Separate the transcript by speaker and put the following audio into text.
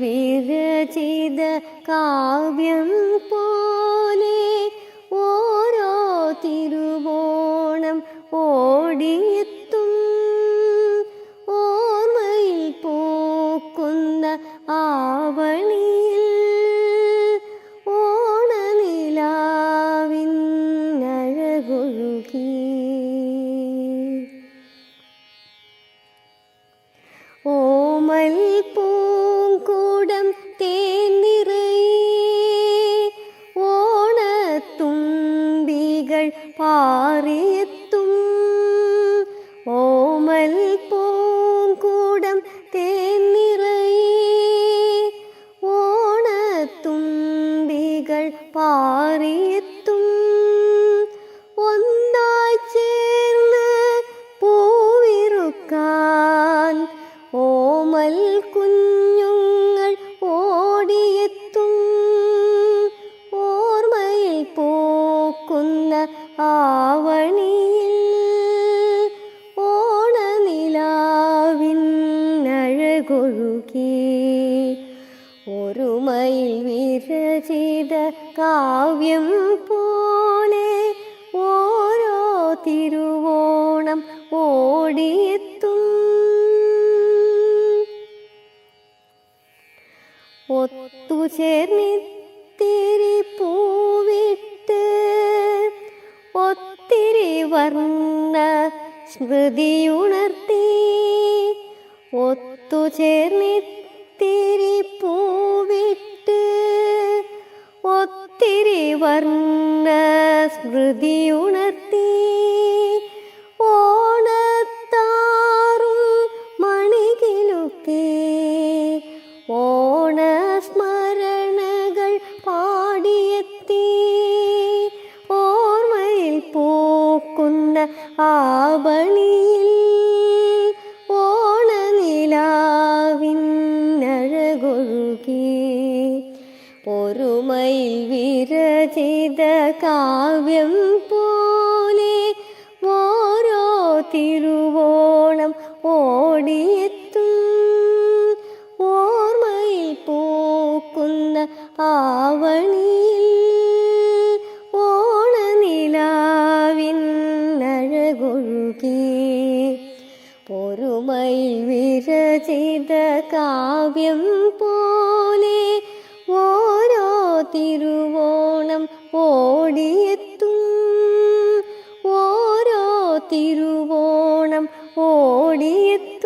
Speaker 1: വിരചിത കാവ്യം പോലെ ഓരോ തിരുവോണം ഓടിയെത്തും. ഓർമ്മയിൽ പൂക്കുന്ന ஓமல் பூங்கூடம் தேன் நிறையே ஓண தும்பிகள் பாரியத்தும் ஓமல் பூங்கூடம் தேன் நிறையே பாரியத்தும் ആവണിയിൽ ഓണനിലാവിന്നഴകൊഴുകി ഒരുമയിൽ വിരചിത കാവ്യം പോലെ ഓരോ തിരുവോണം ഓടിയെത്തും. ഒത്തുചേർന്നിത്തിരി വർണ സ്മൃതിയുണർത്തി ഒത്തുചേർന്നിത്തിരി പൂവിട്ട് ഒത്തിരി വർണ സ്മൃതിയുണർത്തി ആവണിയിൽ ഓണനിലാവിന്നഴകൊഴുകി ഒരുമയിൽ വിരചിത കാവ്യം പോലെ പൊറുമയിൽ വിരചിത കാവ്യം പോലെ ഓരോ തിരുവോണം ഓടിയെത്തും. ഓരോ തിരുവോണം ഓടിയെത്തും.